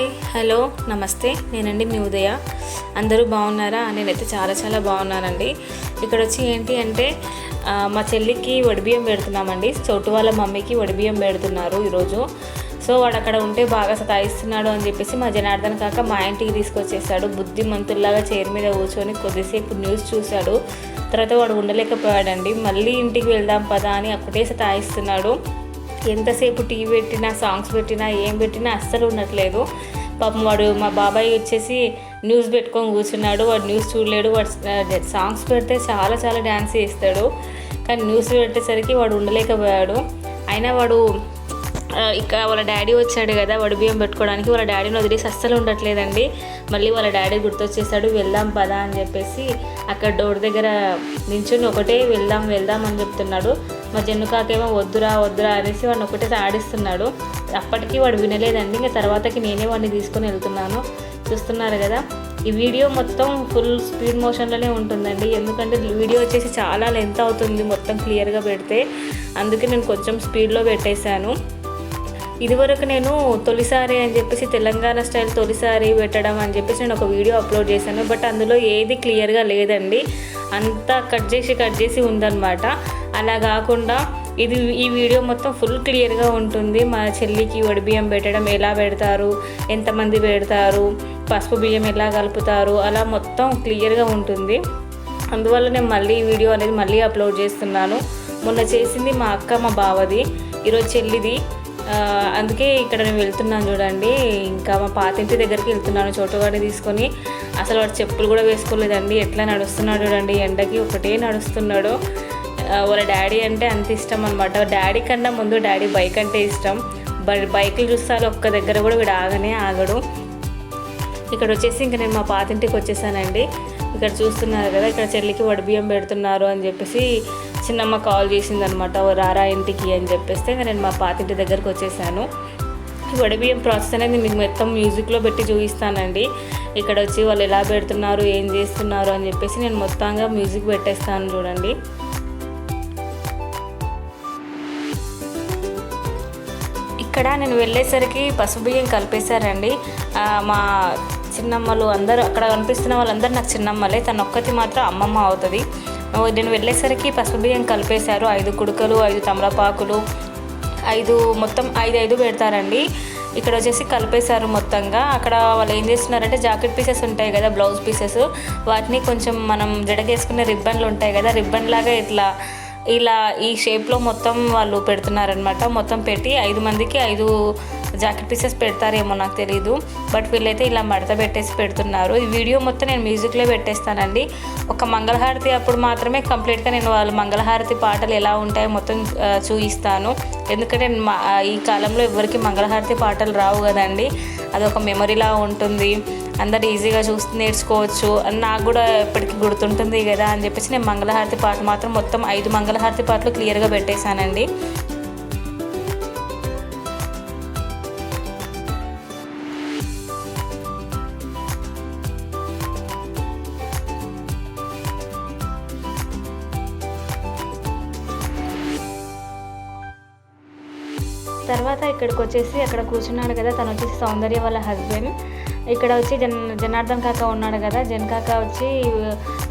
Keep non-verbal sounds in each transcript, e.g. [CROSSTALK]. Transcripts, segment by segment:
Hi hello నమస్తే. నేనండి మీ ఉదయ. అందరూ బాగున్నారా? నేనైతే చాలా చాలా బాగున్నానండి. ఇక్కడ వచ్చి ఏంటి అంటే మా చెల్లికి వడిబియ్యం పెడుతున్నామండి. చోటు వాళ్ళ మమ్మీకి వడిబియ్యం పెడుతున్నారు ఈరోజు. సో వాడు అక్కడ ఉంటే బాగా సతాయిస్తున్నాడు అని చెప్పేసి మా జనార్దన్ కాక మా ఇంటికి తీసుకొచ్చేసాడు. బుద్ధిమంతుల్లాగా చైర్ మీద కూర్చొని కొద్దిసేపు న్యూస్ చూశాడు. తర్వాత వాడు ఉండలేకపోయాడండి. మళ్ళీ ఇంటికి వెళ్దాం పదా అని అప్పుడే సతాయిస్తున్నాడు. ఎంతసేపు టీవీ పెట్టినా సాంగ్స్ పెట్టినా ఏం పెట్టినా అస్సలు ఉండట్లేదు. పాపం వాడు మా బాబాయ్ వచ్చేసి న్యూస్ పెట్టుకొని కూర్చున్నాడు. వాడు న్యూస్ చూడలేడు. వాడు సాంగ్స్ పెడితే చాలా చాలా డ్యాన్స్ చేస్తాడు. కానీ న్యూస్ పెట్టేసరికి వాడు ఉండలేకపోయాడు. అయినా వాడు ఇక్కడ ఇక వాళ్ళ డాడీ వచ్చాడు కదా వడి బియ్యం పెట్టుకోవడానికి. వాళ్ళ డాడీని వదిలేసి అస్సలు ఉండట్లేదండి. మళ్ళీ వాళ్ళ డాడీ గుర్తొచ్చేసాడు వెళ్దాం పదా అని చెప్పేసి అక్కడ డోర్ దగ్గర నించుని ఒకటే వెళ్దాం వెళ్దాం అని చెప్తున్నాడు. మా జన్నుకాకేమో వద్దురా వద్దురా అనేసి వాడిని ఒకటే ఆడిస్తున్నాడు. అప్పటికి వాడు వినలేదండి. ఇంకా తర్వాతకి నేనే వాడిని తీసుకొని వెళ్తున్నాను. చూస్తున్నారు కదా? ఈ వీడియో మొత్తం ఫుల్ స్పీడ్ మోషన్లోనే ఉంటుందండి. ఎందుకంటే వీడియో వచ్చేసి చాలా లెంత్ అవుతుంది మొత్తం క్లియర్గా పెడితే. అందుకే నేను కొంచెం స్పీడ్లో పెట్టేశాను. ఇదివరకు నేను తొలిసారి అని చెప్పేసి తెలంగాణ స్టైల్ తొలిసారి పెట్టడం అని చెప్పేసి నేను ఒక వీడియో అప్లోడ్ చేశాను. బట్ అందులో ఏది క్లియర్గా లేదండి. అంతా కట్ చేసి కట్ చేసి ఉందన్నమాట. అలా కాకుండా ఇది ఈ వీడియో మొత్తం ఫుల్ క్లియర్గా ఉంటుంది. మా చెల్లికి వడి బియ్యం పెట్టడం ఎలా పెడతారు ఎంతమంది పెడతారు పసుపు బియ్యం ఎలా కలుపుతారు అలా మొత్తం క్లియర్గా ఉంటుంది. అందువల్ల నేను మళ్ళీ ఈ వీడియో అనేది మళ్ళీ అప్లోడ్ చేస్తున్నాను. మొన్న చేసింది మా అక్క మా బావది. ఈరోజు చెల్లిది. అందుకే ఇక్కడ నేను వెళ్తున్నాను చూడండి. ఇంకా మా పాతింటి దగ్గరికి వెళ్తున్నాను చోటుగాడిని తీసుకొని. అసలు వాడు చెప్పులు కూడా వేసుకోలేదండి. ఎట్లా నడుస్తున్నాడు చూడండి. ఎండకి ఒకటే నడుస్తున్నాడు. వాళ్ళ డాడీ అంటే అంత ఇష్టం అనమాట డాడీ కన్నా ముందు డాడీ బైక్ అంటే ఇష్టం. బట్ బైక్లు చూస్తారు ఒక్క దగ్గర కూడా వీడు ఆగనే ఆగడు. ఇక్కడ వచ్చేసి ఇంకా నేను మా పాతింటికి వచ్చేసానండి. ఇక్కడ చూస్తున్నారు కదా ఇక్కడ చెల్లికి వడిబియ్యం పెడుతున్నారు అని చెప్పేసి చిన్నమ్మ కాల్ చేసింది అనమాట రారా ఇంటికి అని చెప్పేస్తే ఇంకా నేను మా పాతింటి దగ్గరకు వచ్చేసాను. ఈ వడిబియ్యం ప్రాసెస్ అనేది మీకు మొత్తం మ్యూజిక్లో పెట్టి చూపిస్తానండి. ఇక్కడ వచ్చి వాళ్ళు ఎలా పెడుతున్నారు ఏం చేస్తున్నారు అని చెప్పేసి నేను మొత్తంగా మ్యూజిక్ పెట్టేస్తాను చూడండి. ఇక్కడ నేను వెళ్ళేసరికి పసుపు బియ్యం కలిపేశారండి. మా చిన్నమ్మలు అందరూ అక్కడ కనిపిస్తున్న వాళ్ళందరూ నాకు చిన్నమ్మలే. తన ఒక్కటి మాత్రం అమ్మమ్మ అవుతుంది. నేను వెళ్ళేసరికి పసుపు బియ్యం కలిపేశారు. ఐదు కుడుకలు ఐదు తమలపాకులు ఐదు మొత్తం ఐదు ఐదు పెడతారండి. ఇక్కడ వచ్చేసి కలిపేశారు మొత్తంగా. అక్కడ వాళ్ళు ఏం చేస్తున్నారంటే జాకెట్ పీసెస్ ఉంటాయి కదా బ్లౌజ్ పీసెస్. వాటిని కొంచెం మనం జడకేసుకునే రిబ్బన్లు ఉంటాయి కదా రిబ్బన్ లాగా ఇట్లా ఇలా ఈ షేప్లో మొత్తం వాళ్ళు పెడుతున్నారనమాట మొత్తం పెట్టి ఐదు మందికి ఐదు జాకెట్ పీసెస్ పెడతారేమో నాకు తెలియదు బట్ వీళ్ళైతే ఇలా మడత పెట్టేసి పెడుతున్నారు. ఈ వీడియో మొత్తం నేను మ్యూజిక్లో పెట్టేస్తానండి. ఒక మంగళహారతి అప్పుడు మాత్రమే కంప్లీట్గా నేను వాళ్ళ మంగళహారతి పాటలు ఎలా ఉంటాయో మొత్తం చూపిస్తాను ఎందుకంటే మా- ఈ కాలంలో ఎవరికి మంగళహారతి పాటలు రావు కదండి. అదొక మెమరీలా ఉంటుంది. అందరు ఈజీగా చూసి నేర్చుకోవచ్చు. అని నాకు కూడా ఎప్పటికీ గుర్తుంటుంది కదా అని చెప్పేసి నేను మంగళహారతి పాట మాత్రం మొత్తం ఐదు మంగళహారతి పాటలు క్లియర్గా పెట్టేశానండి. తర్వాత ఇక్కడికి వచ్చేసి అక్కడ కూర్చున్నాడు కదా తను వచ్చేసి సౌందర్య వాళ్ళ హస్బెండ్ ఇక్కడ వచ్చి జన్ జనార్దన్ కాక ఉన్నాడు కదా జన్ కాక వచ్చి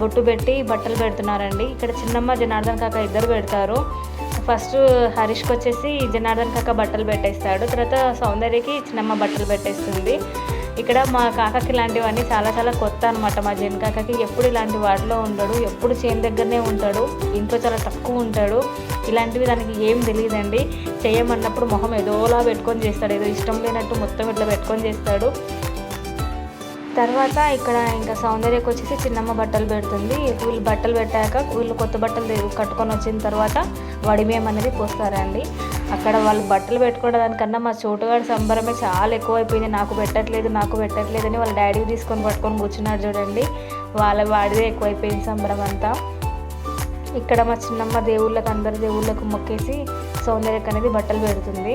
బొట్టు పెట్టి బట్టలు పెడుతున్నారండి. ఇక్కడ చిన్నమ్మ జనార్దన్ కాక ఇద్దరు పెడతారు. ఫస్ట్ హరీష్కి వచ్చేసి జనార్దన్ కాక బట్టలు పెట్టేస్తాడు. తర్వాత సౌందర్యకి చిన్నమ్మ బట్టలు పెట్టేస్తుంది. ఇక్కడ మా కాకకి ఇలాంటివన్నీ చాలా చాలా కొత్త అనమాట మా జన్ కాకకి ఎప్పుడు ఇలాంటి వాటిలో ఉండడు ఎప్పుడు చేను దగ్గరనే ఉంటాడు ఇంట్లో చాలా తక్కువ ఉంటాడు. ఇలాంటివి దానికి ఏం తెలియదండి. చేయమన్నప్పుడు మొహం ఏదోలా పెట్టుకొని చేస్తాడు. ఏదో ఇష్టం లేనట్టు మొత్తం ఇట్లా పెట్టుకొని చేస్తాడు. తర్వాత ఇక్కడ ఇంకా సౌందర్యకు వచ్చేసి చిన్నమ్మ బట్టలు పెడుతుంది. వీళ్ళు బట్టలు పెట్టాక వీళ్ళు కొత్త బట్టలు కట్టుకొని వచ్చిన తర్వాత వడిమేం అనేది పోస్తారండి. అక్కడ వాళ్ళు బట్టలు పెట్టుకోవడం దానికన్నా మా చోటుగాడి సంబరమే చాలా ఎక్కువైపోయింది. నాకు పెట్టట్లేదు నాకు పెట్టట్లేదు అని వాళ్ళ డాడీ తీసుకొని పట్టుకొని కూర్చున్నాడు చూడండి. వాళ్ళ వాడిదే ఎక్కువైపోయింది సంబరం అంతా. ఇక్కడ మా చిన్నమ్మ దేవుళ్ళకి అందరి దేవుళ్ళకు మొక్కేసి సౌందర్యకు అనేది బట్టలు పెడుతుంది.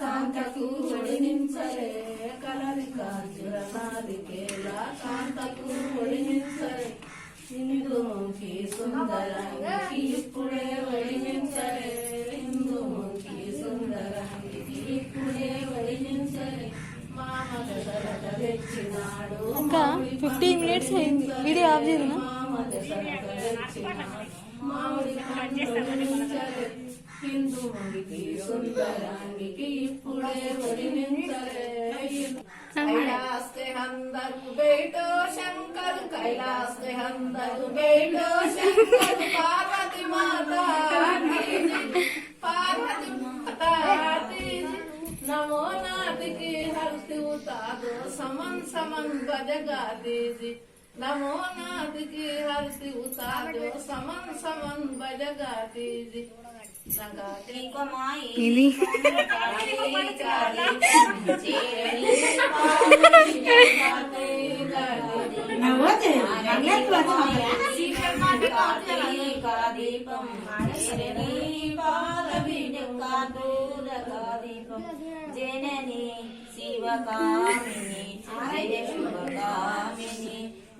కాంతకు ఒడినించరే కలరి కాజుర నాలికేల కాంతకు ఒడినించరే హిందుముఖి సుందరానికి ఇప్పుడే ఒడినించరే. హిందుముఖి సుందరానికి ఇప్పుడే ఒడినించరే. మామ దశరథ తెచ్చినాడు ఫిఫ్టీన్ మినిట్స్ అయింది. వీడియో ఆఫ్ చేయదునా మామ దశరథ తెచ్చినాడు మామిడి హిందువునికి సుందరానికి ఇప్పుడే ఒడిమించలే కైలాస్తే అందరు బేటో శంకరు కైలాస్తే భజగా దేజీ नमो नाथ की हर सी उतारो समन समन बजगाती जी नगाती को माई नी चाली चाली नवते अगले तो का दीपम हरे पाद बिडका दूर का दीपम जननी शिवकामिनी शिवकामिनी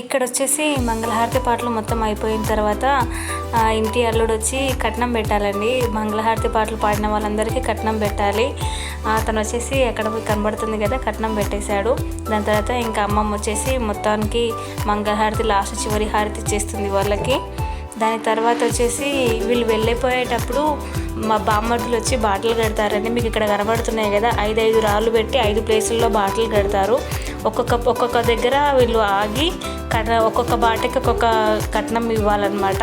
ఇక్కడ వచ్చేసి మంగళహారతి పాటలు మొత్తం అయిపోయిన తర్వాత ఇంటి అల్లుడు వచ్చి కట్నం పెట్టాలండి. మంగళహారతి పాటలు పాడిన వాళ్ళందరికీ కట్నం పెట్టాలి. అతను తను వచ్చేసి ఎక్కడ కనబడుతుంది కదా కట్నం పెట్టేశాడు. దాని తర్వాత ఇంకా అమ్మమ్మ వచ్చేసి మొత్తానికి మంగళహారతి లాస్ట్ చివరి హారతి ఇచ్చేస్తుంది వాళ్ళకి. దాని తర్వాత వచ్చేసి వీళ్ళు వెళ్ళిపోయేటప్పుడు మా బామ్మర్దులు వచ్చి బాటలు కడతారండి. మీకు ఇక్కడ కనబడుతున్నాయి కదా ఐదు ఐదు రాళ్ళు పెట్టి ఐదు ప్లేసుల్లో బాటలు కడతారు. ఒక్కొక్క ఒక్కొక్క దగ్గర వీళ్ళు ఆగి కట ఒక్కొక్క బాటకి ఒక్కొక్క కట్నం ఇవ్వాలన్నమాట.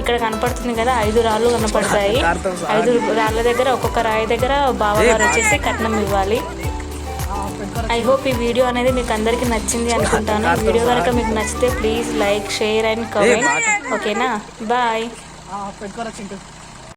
ఇక్కడ కనపడుతుంది కదా ఐదు రాళ్ళు కనపడతాయి. [LAUGHS] ఐదు రాళ్ళ దగ్గర ఒక్కొక్క రాయి దగ్గర బావగారు వచ్చేసి కట్నం ఇవ్వాలి. ఐ హోప్ ఈ వీడియో అనేది మీకు అందరికీ నచ్చింది అనుకుంటాను. ఈ వీడియో కనుక మీకు నచ్చితే please like share and comment ఓకేనా బాయ్ పెట్టుకోరా చింటూ.